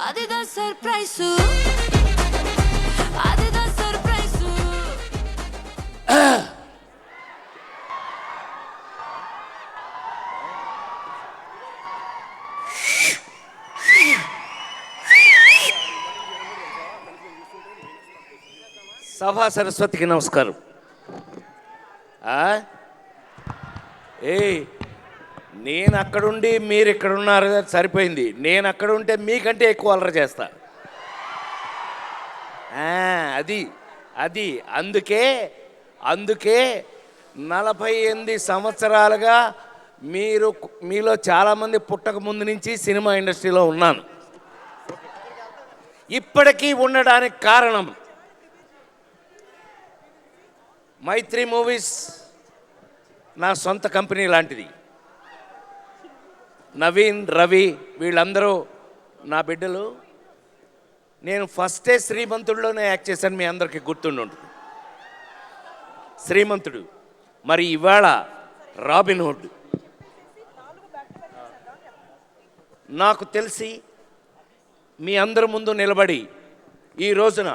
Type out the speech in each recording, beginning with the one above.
అదిదా surprise అదిదా surprise సభా సరస్వతికి నమస్కారం ఏ నేను అక్కడుండి మీరు ఇక్కడ ఉన్నారు సరిపోయింది. నేను అక్కడ ఉంటే మీకంటే ఎక్కువ అలర చేస్తా. అది అది. అందుకే అందుకే నలభై ఎనిమిది సంవత్సరాలుగా మీరు మీలో చాలామంది పుట్టక ముందు నుంచి సినిమా ఇండస్ట్రీలో ఉన్నాను. ఇప్పటికీ ఉండడానికి కారణం మైత్రి మూవీస్ నా సొంత కంపెనీ లాంటిది. నవీన్ రవి వీళ్ళందరూ నా బిడ్డలు. నేను ఫస్టే శ్రీమంతుడిలోనే యాక్ట్ చేశాను మీ అందరికీ గుర్తుండి శ్రీమంతుడు. మరి ఇవాళ రాబిన్ హుడ్. నాకు తెలిసి మీ అందరి ముందు నిలబడి ఈ రోజున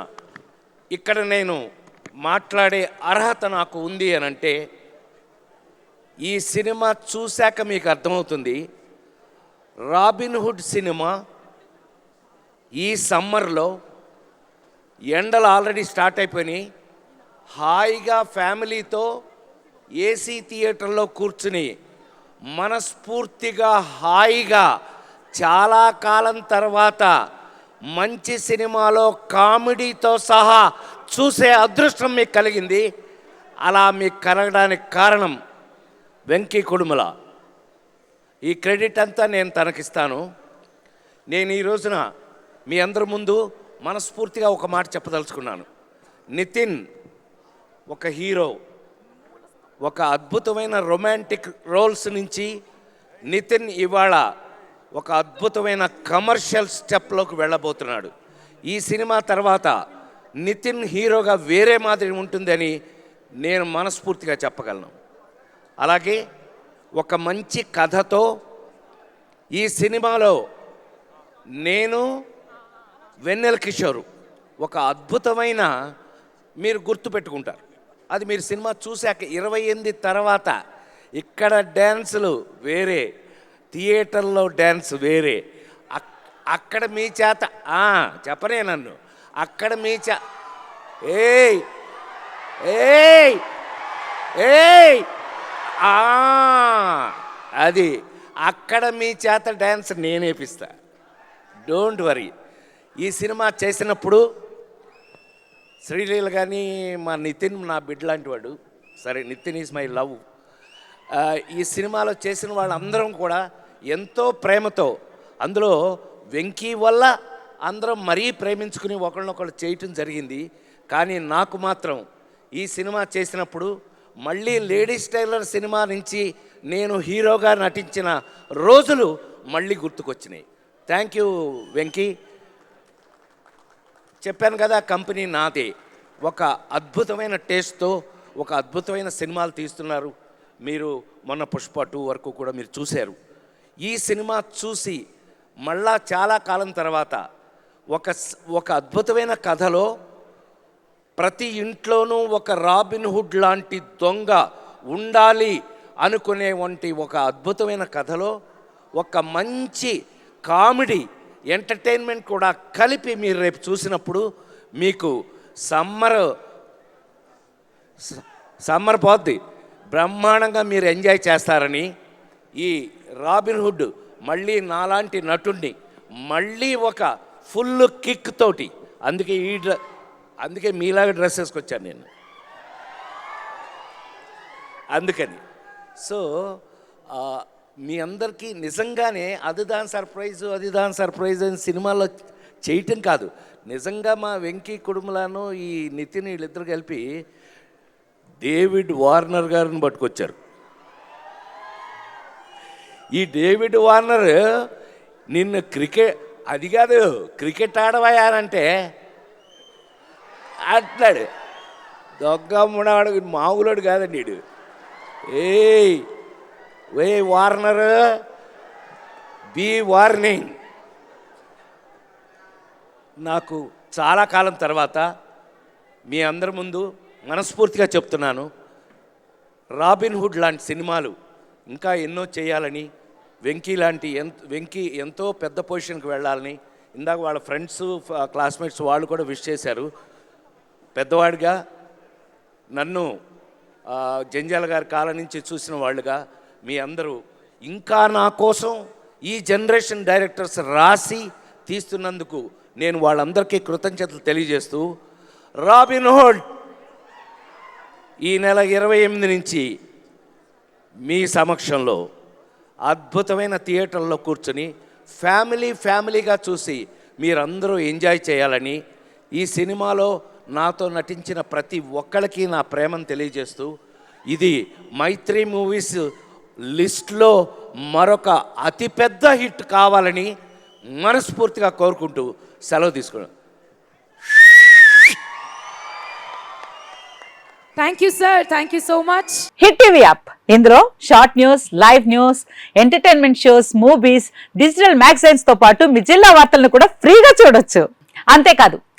ఇక్కడ నేను మాట్లాడే అర్హత నాకు ఉంది అని అంటే ఈ సినిమా చూశాక మీకు అర్థమవుతుంది రాబిన్హుడ్ సినిమా ఈ సమ్మర్లో ఎండలు ఆల్రెడీ స్టార్ట్ అయిపోయినాయి. హాయిగా ఫ్యామిలీతో ఏసీ థియేటర్లో కూర్చుని మనస్ఫూర్తిగా హాయిగా చాలా కాలం తర్వాత మంచి సినిమాలో కామెడీతో సహా చూసే అదృష్టం మీకు కలిగింది. అలా మీకు కలగడానికి కారణం వెంకీ కుడుమల. ఈ క్రెడిట్ అంతా నేను తనకిస్తాను. నేను ఈ రోజున మీ అందరి ముందు మనస్ఫూర్తిగా ఒక మాట చెప్పదలుచుకున్నాను. నితిన్ ఒక హీరో ఒక అద్భుతమైన రొమాంటిక్ రోల్స్ నుంచి నితిన్ ఇవాళ ఒక అద్భుతమైన కమర్షియల్ స్టెప్లోకి వెళ్ళబోతున్నాడు. ఈ సినిమా తర్వాత నితిన్ హీరోగా వేరే మాదిరి ఉంటుందని నేను మనస్ఫూర్తిగా చెప్పగలను. అలాగే ఒక మంచి కథతో ఈ సినిమాలో నేను వెన్నెల కిషోర్ ఒక అద్భుతమైన మీరు గుర్తుపెట్టుకుంటారు. అది మీరు సినిమా చూశాక ఇరవై ఎనిమిది తర్వాత ఇక్కడ డ్యాన్సులు వేరే థియేటర్లో డ్యాన్స్ వేరే. అక్- అక్కడ మీ చేత చెప్పనే నన్ను. అక్కడ మీ చే ఏయ్ ఏయ్ ఏయ్ అది. అక్కడ మీ చేత డ్యాన్స్ నేనేపిస్తా డోంట్ వరీ ఈ సినిమా చేసినప్పుడు శ్రీలీల కానీ మా నితిన్ నా బిడ్డ లాంటి వాడు. సరే నితిన్ ఈజ్ మై లవ్. ఈ సినిమాలో చేసిన వాళ్ళందరం కూడా ఎంతో ప్రేమతో అందులో వెంకీ వల్ల అందరం మరీ ప్రేమించుకుని ఒకళ్ళనొకళ్ళు చేయటం జరిగింది. కానీ నాకు మాత్రం ఈ సినిమా చేసినప్పుడు మళ్ళీ లేడీస్ టైలర్ సినిమా నుంచి నేను హీరోగా నటించిన రోజులు మళ్ళీ గుర్తుకొచ్చినాయి. Thank you Venky. చెప్పాను కదా కంపెనీ నాదే. ఒక అద్భుతమైన టేస్ట్తో ఒక అద్భుతమైన సినిమాలు తీస్తున్నారు. మీరు మొన్న పుష్ప టూ వరకు కూడా మీరు చూశారు. ఈ సినిమా చూసి మళ్ళా చాలా కాలం తర్వాత ఒక ఒక అద్భుతమైన కథలో ప్రతి ఇంట్లోనూ ఒక రాబిన్ హుడ్ లాంటి దొంగ ఉండాలి అనుకునే వంటి ఒక అద్భుతమైన కథలో ఒక మంచి కామెడీ ఎంటర్టైన్మెంట్ కూడా కలిపి మీరు రేపు చూసినప్పుడు మీకు సమ్మర్ సమ్మర్ పోద్ది. బ్రహ్మాండంగా మీరు ఎంజాయ్ చేస్తారని ఈ రాబిన్హుడ్ మళ్ళీ నాలాంటి నటుడిని మళ్ళీ ఒక ఫుల్ కిక్ తోటి అందుకే ఈ డ్ర అందుకే మీలాగా డ్రెస్ వేసుకొచ్చాను నేను. అందుకని. సో మీ అందరికీ నిజంగానే అది దాని సర్ప్రైజ్ అది దాని సర్ప్రైజ్ అని సినిమాలో చేయటం కాదు. నిజంగా మా వెంకీ కుటుంబలను ఈ నితిన్ వీళ్ళిద్దరు కలిపి డేవిడ్ వార్నర్ గారిని పట్టుకొచ్చారు. ఈ డేవిడ్ వార్నర్ నిన్ను క్రికెట్ అది కాదు క్రికెట్ ఆడవయానంటే అంటున్నాడు. దొగ్గమ్ముడాడు మామూలుడు కాదండి వీడు ఏయ్ వే వార్నర్ బి వార్నింగ్. నాకు చాలా కాలం తర్వాత మీ అందరి ముందు మనస్ఫూర్తిగా చెప్తున్నాను. రాబిన్ హుడ్ లాంటి సినిమాలు ఇంకా ఎన్నో చేయాలని వెంకీ లాంటి ఎంత వెంకీ ఎంతో పెద్ద పొజిషన్కి వెళ్ళాలని ఇందాక వాళ్ళ ఫ్రెండ్స్ క్లాస్మేట్స్ వాళ్ళు కూడా విష్ చేశారు. పెద్దవాడిగా నన్ను జంజాల గారి కాలం నుంచి చూసిన వాళ్ళుగా మీ అందరూ ఇంకా నా కోసం ఈ జనరేషన్ డైరెక్టర్స్ రాసి తీస్తున్నందుకు నేను వాళ్ళందరికీ కృతజ్ఞతలు తెలియజేస్తూ రాబిన్ హోల్డ్ ఈ నెల ఇరవై ఎనిమిది నుంచి మీ సమక్షంలో అద్భుతమైన థియేటర్లో కూర్చుని ఫ్యామిలీ ఫ్యామిలీగా చూసి మీరందరూ ఎంజాయ్ చేయాలని ఈ సినిమాలో నాతో నటించిన ప్రతి ఒక్కరికి నా ప్రేమను తెలియజేస్తూ ఇది మైత్రి మూవీస్ లిస్ట్లో మరొక అతిపెద్ద హిట్ కావాలని మనస్ఫూర్తిగా కోరుకుంటూ సెలవు తీసుకున్నాను. Thank you sir thank you so much hit TV app ఇందులో short news live news entertainment shows movies digital మ్యాగజైన్స్తో పాటు మీ జిల్లా వార్తలను కూడా ఫ్రీగా చూడొచ్చు. అంతేకాదు